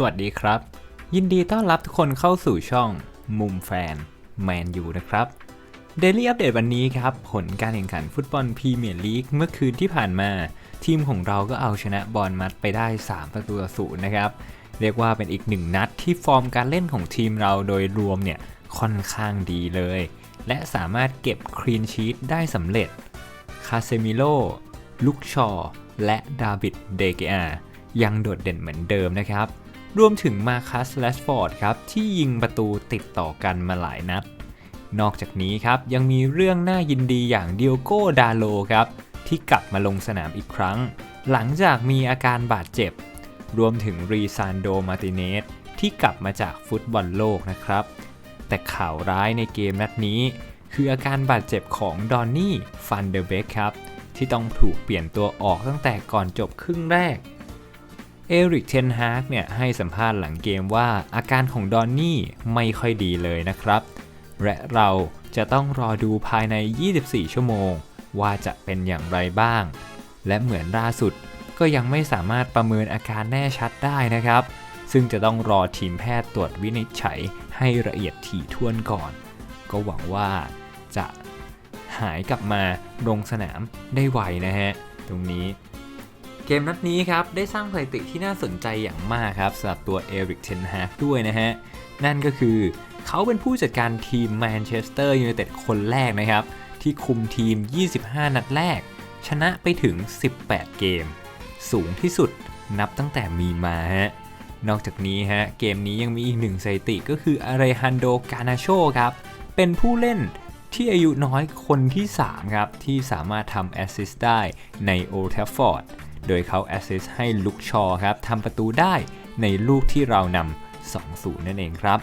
สวัสดีครับ ยินดีต้อนรับทุกคนเข้าสู่ช่องมุมแฟนแมนยูนะครับ Daily Update วันนี้ครับ ผลการแข่งขันฟุตบอลพรีเมียร์ลีกเมื่อคืนที่ผ่านมา ทีมของเราก็เอาชนะบอลมัดไปได้ 3 ประตูต่อศูนย์นะครับ เรียกว่าเป็นอีกหนึ่งนัดที่ฟอร์มการเล่นของทีมเราโดยรวมเนี่ยค่อนข้างดีเลย และสามารถเก็บคลีนชีตได้สำเร็จคาเซมิโลลุกชอและดาวิดเดเกอายังโดดเด่นเหมือนเดิมนะครับ รวมถึงมาคัสแลชฟอร์ดครับที่ยิงประตูติดต่อกันมาหลายนัด นอกจากนี้ครับยังมีเรื่องน่ายินดีอย่างเดียโก้ดาโลครับที่กลับมาลงสนามอีกครั้ง หลังจากมีอาการบาดเจ็บ รวมถึงรีซานโดมาติเนสที่กลับมาจากฟุตบอลโลกนะครับ แต่ข่าวร้ายในเกมนัดนี้ คืออาการบาดเจ็บของดอนนี่ฟันเดอร์เบกครับที่ต้องถูกเปลี่ยนตัวออกตั้งแต่ก่อนจบครึ่งแรก เอริกเทนฮากเนี่ยให้สัมภาษณ์หลังเกมว่าอาการของดอนนี่ไม่ค่อยดีเลยนะครับ และเราจะต้องรอดูภายใน 24 ชั่วโมง ว่าจะเป็นอย่างไรบ้าง และเหมือนล่าสุดก็ยังไม่สามารถประเมินอาการแน่ชัดได้นะครับ ซึ่งจะต้องรอทีมแพทย์ตรวจวินิจฉัยให้ละเอียดถี่ถ้วนก่อน ก็หวังว่าจะหายกลับมาลงสนามได้ไวนะฮะ ตรงนี้ เกมนัดนี้ครับ ได้สร้างสถิติที่น่าสนใจอย่างมากครับสำหรับตัวเอริกเทนฮากด้วยนะฮะ นั่นก็คือเขาเป็นผู้จัดการทีมแมนเชสเตอร์ยูไนเต็ดคนแรกนะครับ ที่คุมทีม 25 นัดแรก ชนะไปถึง 18 เกม สูงที่สุดนับตั้งแต่มีมาฮะ นอกจากนี้ฮะ เกมนี้ยังมีอีกหนึ่งสถิติก็คืออาริฮันโด กานาโชครับ เป็นผู้เล่นที่อายุน้อยคนที่ 3 ครับ ที่สามารถทำแอสซิสต์ได้ในโอลด์แทฟฟอร์ด โดยเขาแอสซิสให้ลุกชอครับทำประตูได้ในลูกที่เรานำ2-0 นั่นเองครับ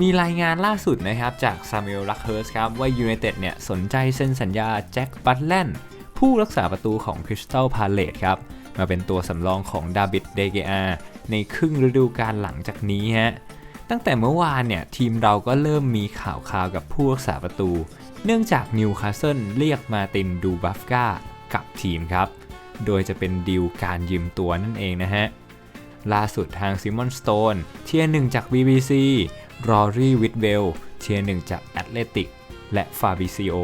มีรายงานล่าสุดนะครับจากซามูเอลลักเฮิร์สครับว่ายูไนเต็ดเนี่ยสนใจเซ็นสัญญาแจ็คบัตแลนผู้รักษาประตูของคริสตัลพาเลตครับมาเป็นตัวสำรองของดาบิดเดเกอาในครึ่งฤดูกาลหลังจากนี้ฮะตั้งแต่เมื่อวานเนี่ยทีมเราก็เริ่มมีข่าวข่าวกับผู้รักษาประตู เนื่องจากนิวคาสเซิลเรียกมาตินดูบัฟกากับทีมครับ โดยจะเป็นดีลการยืมตัวนั่นเองนะฮะ ล่าสุดทางซิมอนสโตนเทียร์หนึ่งจาก BBC รอรี่วิดเวลเทียร์หนึ่งจากแอตเลติกและฟาบิซิโอ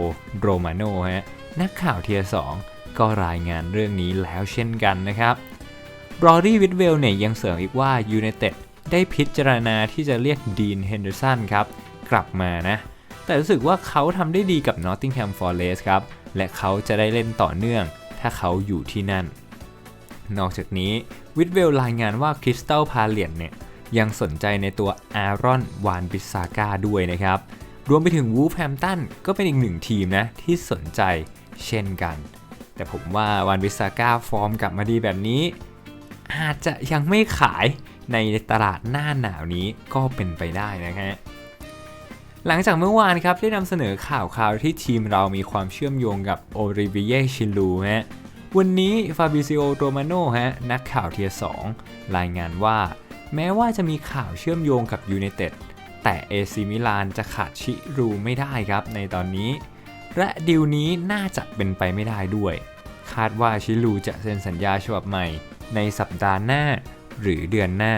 โรมาโนฮะนักข่าวเทียร์สองก็รายงานเรื่องนี้แล้วเช่นกันนะครับรอรี่วิดเวลเนี่ยยังเสริมอีกว่ายูไนเต็ดได้พิจารณาที่จะเรียกดีนเฮนเดอร์สันครับ กลับมานะ แต่รู้สึกว่าเขาทำได้ดีกับ Nottingham Forest ครับ และเขาจะได้เล่นต่อเนื่อง ถ้าเขาอยู่ที่นั่น นอกจากนี้วิดเวลรายงานว่าคริสตัลพาเลียนเนี่ยยังสนใจในตัวอารอนวานบิซาก้าด้วยนะครับ รวมไปถึงวูฟแฮมตันก็เป็นอีกหนึ่งทีมนะที่สนใจเช่นกัน แต่ผมว่าวานบิซาก้าฟอร์มกลับมาดีแบบนี้ อาจจะยังไม่ขายในตลาดหน้าหนาวนี้ก็เป็นไปได้นะฮะ หลังจากเมื่อวานครับได้นำเสนอข่าวข่าวที่ทีมเรามีความเชื่อมโยงกับโอริเวียชิลูฮะวันนี้ฟาบิซิโอโรมาโนฮะนักข่าวเทียสองรายงานว่า แม้ว่าจะมีข่าวเชื่อมโยงกับยูไนเต็ดแต่เอซิมิลานจะขาดชิรูไม่ได้ครับในตอนนี้ และดิวนี้น่าจะเป็นไปไม่ได้ด้วย คาดว่าชิลูจะเซ็นสัญญาฉบับใหม่ในสัปดาห์หน้าหรือเดือนหน้า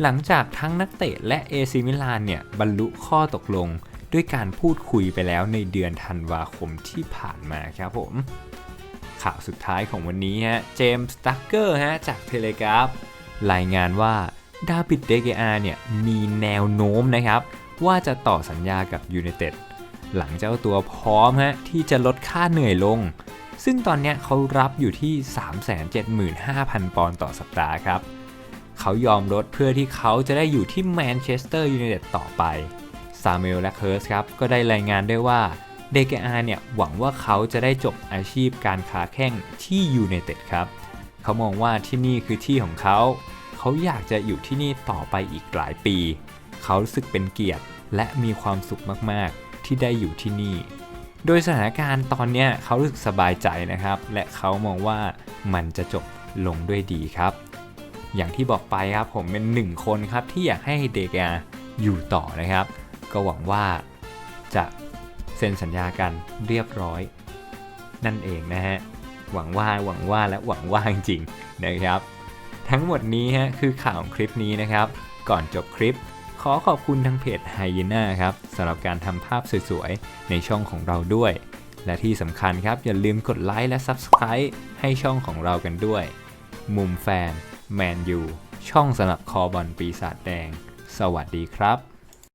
หลังจากทั้งนักเตะและเอซิมิลานเนี่ยบรรลุข้อตกลงด้วยการพูดคุยไปแล้วในเดือนธันวาคมที่ผ่านมาครับผม ข่าวสุดท้ายของวันนี้ฮะเจมส์ตักเกอร์ฮะจากเทเลกราฟรายงานว่าดาบิดเดเกอาเนี่ยมีแนวโน้มนะครับ ว่าจะต่อสัญญากับยูไนเต็ดหลังเจ้าตัวพร้อมฮะที่จะลดค่าเหนื่อยลง ซึ่งตอนนี้เขารับอยู่ที่ 375,000 ปอนด์ต่อสัปดาห์ครับ เขายอมลดเพื่อที่เขาจะได้อยู่ที่แมนเชสเตอร์ยูไนเต็ดต่อไปซามูเอลและเคิร์สครับก็ได้รายงานด้วยว่าเดกอาเนี่ยหวังว่าเขาจะได้จบอาชีพการค้าแข่งที่ยูไนเต็ดครับ เขามองว่าที่นี่คือที่ของเขา เขาอยากจะอยู่ที่นี่ต่อไปอีกหลายปี เขารู้สึกเป็นเกียรติและมีความสุขมากๆ ที่ได้อยู่ที่นี่ โดยสถานการณ์ตอนนี้เขารู้สึกสบายใจนะครับ และเขามองว่ามันจะจบลงด้วยดีครับ อย่างที่บอกไปครับผมเป็นหนึ่งคนครับที่อยากให้เดกาอยู่ต่อนะครับ ก็หวังว่าจะเซ็นสัญญากันเรียบร้อย นั่นเองนะฮะหวังว่าหวังว่าและหวังว่าจริงๆนะครับ ทั้งหมดนี้ฮะคือข่าวคลิปนี้นะครับ ก่อนจบคลิป ขอขอบคุณทางเพจ h y e n a ครับสำหรับการทำภาพสวยๆ ในช่องของเราด้วย และที่สำคัญครับอย่าลืมกดไลค์และ Subscribe ให้ช่องของเรากันด้วย มุมแฟน แมนยู ช่องสำหรับคอบอลปีศาจแดง สวัสดีครับ